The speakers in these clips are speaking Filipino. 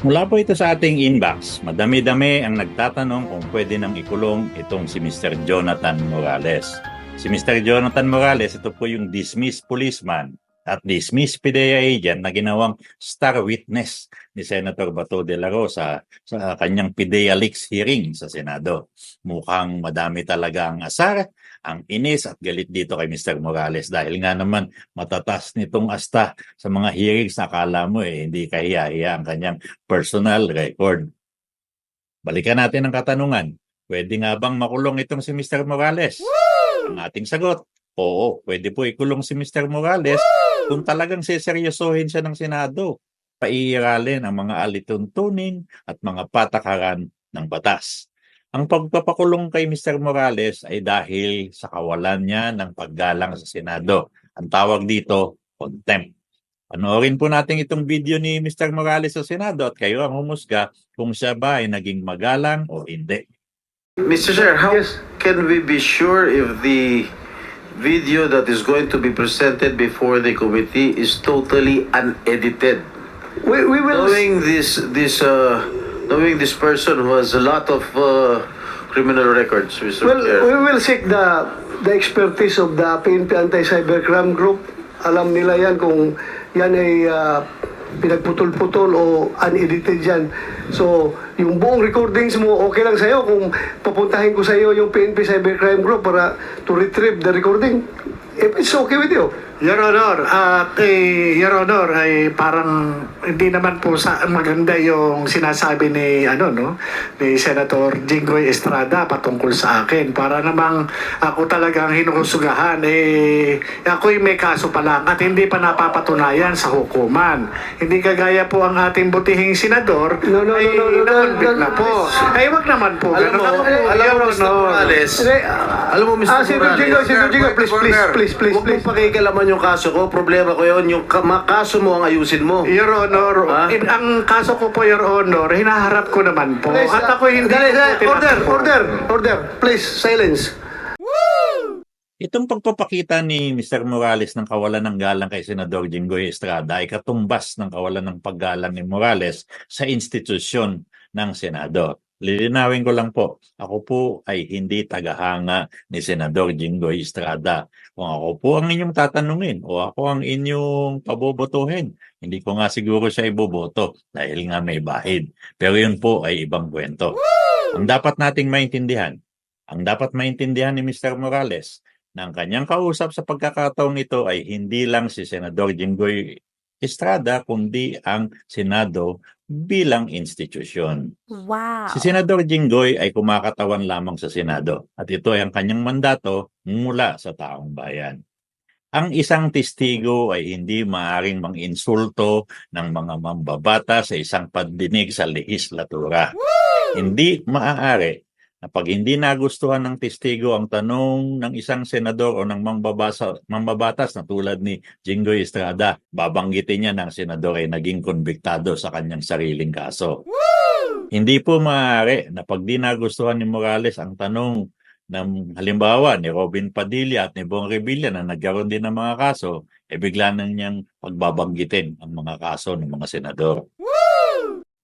Mula po ito sa ating inbox, madami-dami ang nagtatanong kung pwede nang ikulong itong si Mr. Jonathan Morales. Si Mr. Jonathan Morales, ito po yung dismissed policeman at dismissed PDEA agent na ginawang star witness ni Senator Bato de la Rosa sa kanyang PDEA leaks hearing sa Senado. Mukhang madami talaga ang asar, ang inis at galit dito kay Mr. Morales dahil nga naman matatas nitong asta sa mga hearings na akala mo eh, hindi kahiya-hiya ang kanyang personal record. Balikan natin ang katanungan. Pwede nga bang makulong itong si Mr. Morales? Ang ating sagot, oo, pwede po ikulong si Mr. Morales kung talagang seseryosohin siya ng Senado. Paiiralin ang mga alituntunin at mga patakaran ng batas. Ang pagpapakulong kay Mr. Morales ay dahil sa kawalan niya ng paggalang sa Senado. Ang tawag dito, contempt. Panoorin po natin itong video ni Mr. Morales sa Senado at kayo ang humusga kung siya ba ay naging magalang o hindi. Mr. Chair, how Yes. can we be sure if the video that is going to be presented before the committee is totally unedited? We, we will. Knowing this, this, uh, knowing this person who has a lot of uh, criminal records, Mr. Well, Chair. we will seek the the expertise of the PNP Anti-Cybercrime Group. Alam nila yan kung yan ay ah, pinagputol-putol o unedited yan. So, yung buong recordings mo, okay lang sa'yo kung papuntahin ko sa'yo yung PNP Cybercrime Group para to retrieve the recording. If it's okay with you. Your Honor, at eh, Your Honor, ay parang hindi naman po sa maganda yung sinasabi ni ano no ni Senator Jinggoy Estrada patungkol sa akin. Para namang ako talagang hinuhusugahan eh ako'y may kaso pa lang at hindi pa napapatunayan sa hukuman. Hindi kagaya po ang ating butihing senador No, no, no, ay no, no, no, nakonvict no, na po. Ay wag naman po. Alam mo, po, alam mo, Your Mr. Honor. Morales, Hindi, ah, alam mo, Mr. ah, Senator Morales, Jingo, Senator Jingo, please, please, please, please, Huwag please. mong pakikalaman yung kaso ko. Problema ko yun. Yung ka- ma- kaso mo ang ayusin mo. Your Honor, Ha? in, ang kaso ko po, Your Honor, hinaharap ko naman po. Please, At ah, ako hindi dali, dali, po Order, tinatakbo. order, order. Please, silence. Itong pagpapakita ni Mr. Morales ng kawalan ng galang kay Senador Jinggoy Estrada ay katumbas ng kawalan ng paggalang ni Morales sa institusyon ng Senado. Lilinawin ko lang po, ako po ay hindi tagahanga ni Senador Jinggoy Estrada. Kung ako po ang inyong tatanungin o ako ang inyong pabobotohin, hindi ko nga siguro siya iboboto dahil nga may bahid. Pero yun po ay ibang kwento. Ang dapat nating maintindihan, ang dapat maintindihan ni Mr. Morales na ang kanyang kausap sa pagkakataong ito ay hindi lang si Senador Jinggoy Estrada kundi ang Senado bilang institusyon. Wow. Si Senador Jinggoy ay kumakatawan lamang sa Senado at ito ay ang kanyang mandato mula sa taong bayan. Ang isang testigo ay hindi maaring manginsulto ng mga mambabata sa isang pandinig sa lehislatura. Hindi maaari na pag hindi nagustuhan ng testigo ang tanong ng isang senador o ng mambabasa, mambabatas na tulad ni Jinggoy Estrada, babanggitin niya ang senador ay naging konbiktado sa kanyang sariling kaso. Hindi po maaari na pag di nagustuhan ni Morales ang tanong ng halimbawa ni Robin Padilla at ni Bong Revilla na nagkaroon din ng mga kaso, e bigla na niyang pagbabanggitin ang mga kaso ng mga senador.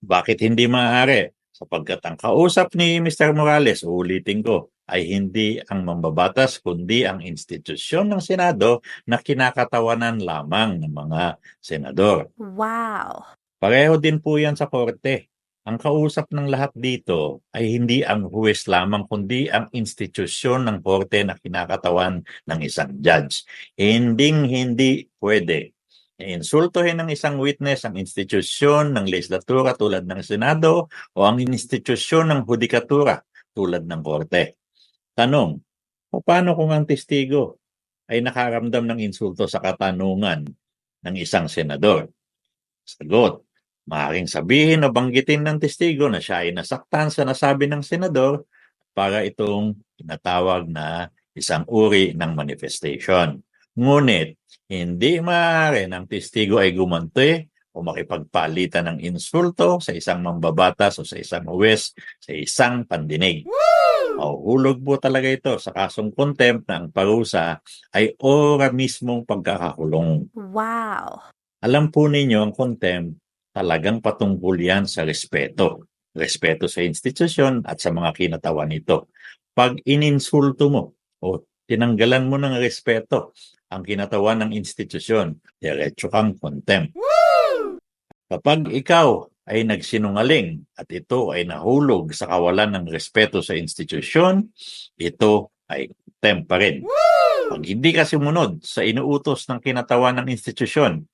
Bakit hindi maaari? Sapagkat ang kausap ni Mr. Morales, uulitin ko, ay hindi ang mambabatas kundi ang institusyon ng Senado na kinakatawanan lamang ng mga senador. Wow. Pareho din po yan sa korte. Ang kausap ng lahat dito ay hindi ang huwes lamang kundi ang institusyon ng korte na kinakatawan ng isang judge. Hinding hindi pwede insultuhin ng isang witness ang institusyon ng legislatura tulad ng Senado o ang institusyon ng hudikatura tulad ng korte. Tanong, paano kung ang testigo ay nakaramdam ng insulto sa katanungan ng isang senador? Sagot, maaaring sabihin o banggitin ng testigo na siya ay nasaktan sa nasabi ng senador para itong tinatawag na isang uri ng manifestation. Ngunit, hindi maaari ng testigo ay gumanti o makipagpalitan ng insulto sa isang mambabatas o sa isang huwes sa isang pandinig. Mahuhulog po talaga ito sa kasong contempt na ang parusa ay ora mismong pagkakakulong. Wow. Alam po ninyo ang contempt talagang patungkol yan sa respeto. Respeto sa institusyon at sa mga kinatawan nito. Pag ininsulto mo o tinanggalan mo ng respeto ang kinatawan ng institusyon, diretso kang contempt. Kapag ikaw ay nagsinungaling at ito ay nahulog sa kawalan ng respeto sa institusyon, ito ay contempt pa rin. Pag hindi ka sumunod sa inuutos ng kinatawan ng institusyon,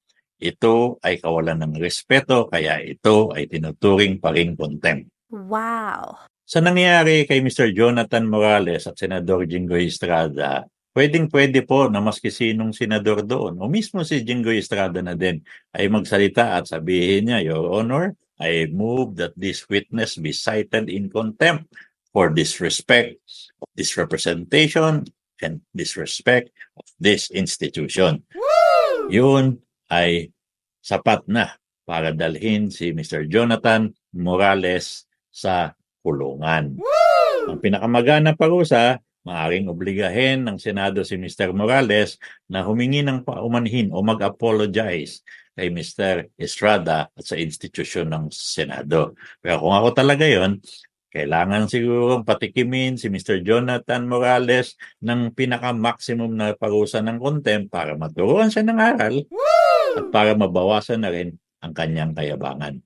ito ay kawalan ng respeto kaya ito ay tinuturing pa rin contempt. Wow. Sa nangyari kay Mr. Jonathan Morales at Senador Jinggoy Estrada, pwedeng-pwede po na maski sinong senador doon o mismo si Jinggoy Estrada na din ay magsalita at sabihin niya, Your Honor, I move that this witness be cited in contempt for disrespect of this representation and disrespect of this institution. Yun ay sapat na para dalhin si Mr. Jonathan Morales sa kulungan. Ang pinakamagana parusa, maaring obligahin ng Senado si Mr. Morales na humingi ng paumanhin o mag-apologize kay Mr. Estrada at sa institusyon ng Senado. Pero kung ako talaga yon, kailangan siguro patikimin si Mr. Jonathan Morales ng pinaka-maximum na parusa ng contempt para maturuan siya ng aral at para mabawasan na rin ang kanyang kayabangan.